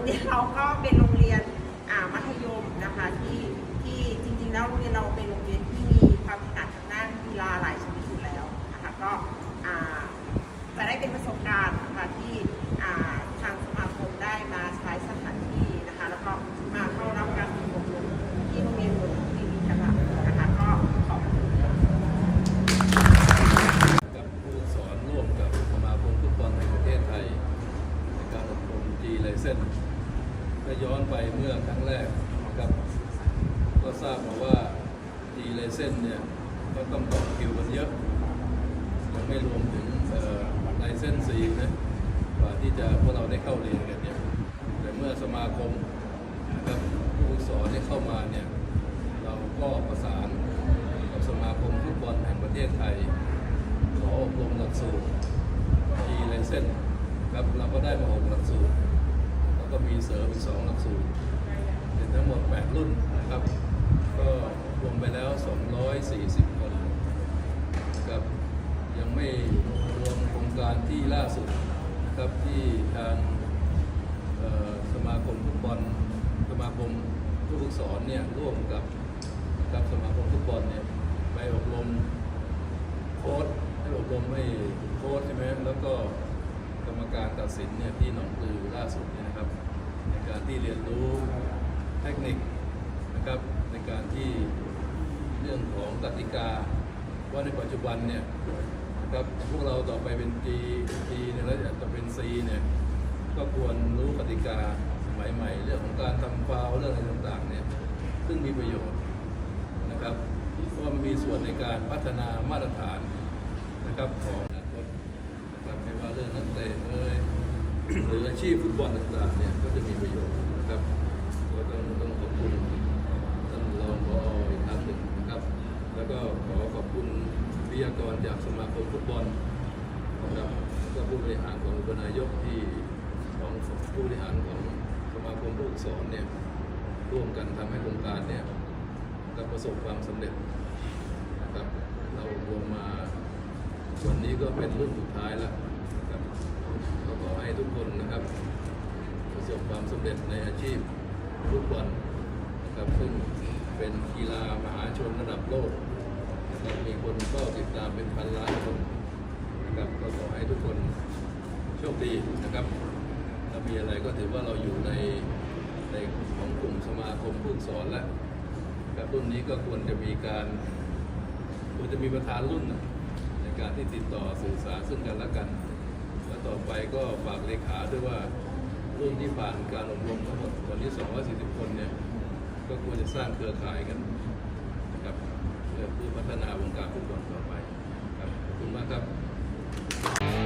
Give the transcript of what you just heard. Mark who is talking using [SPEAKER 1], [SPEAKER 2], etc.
[SPEAKER 1] รงเรียนเราก็เป็นโรงเรียนอ่ามัธยมนะคะที่ที่จริงๆแล้วโรงเรียนเราเป็นโรงเรียนที่มีความถนัดทางด้านกีฬาหลายชนิดอยู่แล้วนะคะก็อ่าจะได้เป็นประสบการณ์นะคะที่อ่าทางสมาคมได้มาใช้สถานที่นะคะแล้วก็มาเข้ารับการฝึกอบรมที่โรงเรียนบุรีวิทยานะคะก็ขอบคุณ
[SPEAKER 2] กับผู้สอนร่วมกับสมาคมฟุตบอลแห่งประเทศไทยในการอบรมจีไลเซน ก็ย้อนไปเมื่อครั้งแรกนะครับก็ทราบมาว่าจีไลเซนเนี่ยก็ต้องต่อคิวกันเยอะยังไม่รวมถึงไลเซนซีนะกว่าที่จะพวกเราได้เข้าเรียนกันเนี่ยแต่เมื่อสมาคมนะครับผู้สอนได้เข้ามาเนี่ยเราก็ประสานกับสมาคมฟุตบอลแห่งประเทศไทยขออบรมหลักสูตร e l i c e n s ครับเราก็ได้มาหกหลักสูตร ก็มีเสริมอีกสองหลักสูตรเป็นทั้งหมด 8 รุ่นนะครับ ก็รวมไปแล้ว 240 คนนะครับยังไม่รวมโครงการที่ล่าสุดนะครับที่ทางสมาคมฟุตบอลสมาคมผู้ฝึกสอนเนี่ยร่วมกับกับสมาคมฟุตบอลเนี่ยไปอบรมโค้ดให้อบรมให้โค้ดใช่ไหมแล้วก็ กรรมการตัดสินเนี่ยที่หนองปลือล่าสุดเนี่ยนะครับ ในการที่เรียนรู้เทคนิคนะครับในการที่เรื่องของกติกา ว่าในปัจจุบันเนี่ยนะครับพวกเราต่อไปเป็น G G เนี่ยแล้วจะเป็น C เนี่ยก็ควรรู้กติกาสมัยใหม่ เรื่องของการทำฟาวเรื่องอะไรต่างๆเนี่ยซึ่งมีประโยชน์นะครับเพราะมันมีส่วนในการพัฒนามาตรฐานนะครับของอนาคตนะครับไม่ว่าเรื่องนักเตะเอ่ หรืออาชีพฟุตบอลต่างๆเนี่ยก็จะมีประโยชน์นะครับก็ต้องต้องขอบคุณท่านรองผออีกครั้งหนึ่งนะครับ แล้วก็ขอขอบคุณวิทยากรจากสมาคมฟุตบอลนะครับก็ผู้บริหารของอุปนายกที่ของผู้บริหารของสมาคมผู้สอนเนี่ยร่วมกันทำให้โครงการเนี่ยก็ประสบความสำเร็จนะครับเรารวมมาวันนี้ก็เป็นรุ่นสุดท้ายแล้วนะ ก็ขอให้ทุกคนนะครับประสบความสำเร็จในอาชีพฟุตบอลนะครับซึ่งเป็นกีฬามหาชนระดับโลกนะครับมีคนเฝ้าติดตามเป็นพันล้านคนนะครับก็ขอให้ทุกคนโชคดีนะครับถ้ามีอะไรก็ถือว่าเราอยู่ในในของกลุ่มสมาคมผู้สอนแล้วครับรุ่นนี้ก็ควรจะมีการควรจะมีประธานรุ่นนะในการที่ติดต่อสื่อสารซึ่งกันและกัน ต่อไปก็ฝากเลขาด้วยว่ารุ่นที่ผ่านการอบรมทั้งหมดตอนนี้240 คนเนี่ยก็ควรจะสร้างเครือข่ายกันนะครับเพื่อพัฒนาวงการฟุตบอลต่อไปครับขอบคุณมากครับ